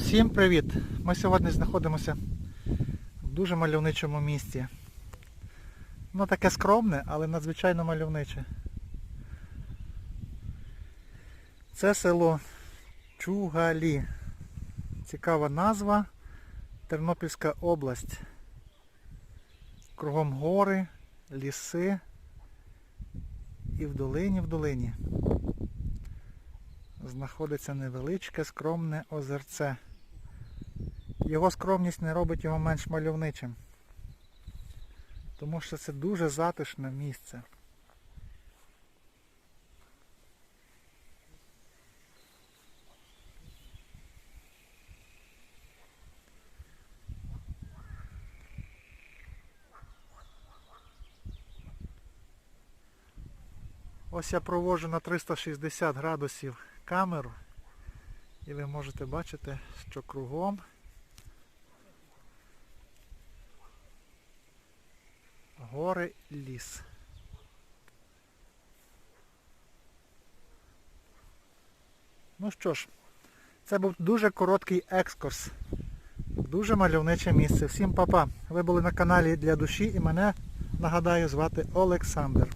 Всім привіт! Ми сьогодні знаходимося в дуже мальовничому місці. Ну таке скромне, але надзвичайно мальовниче. Це село Чугалі. Цікава назва. Тернопільська область. Кругом гори, ліси і в долині в долині знаходиться невеличке скромне озерце. Його скромність не робить його менш мальовничим. Тому що це дуже затишне місце. Ось я проводжу на 360 градусів камеру і ви можете бачити, що кругом гори ліс. Ну що ж, це був дуже короткий екскурс. Дуже мальовниче місце. Всім па-па. Ви були на каналі для душі і мене, нагадаю, звати Олександр.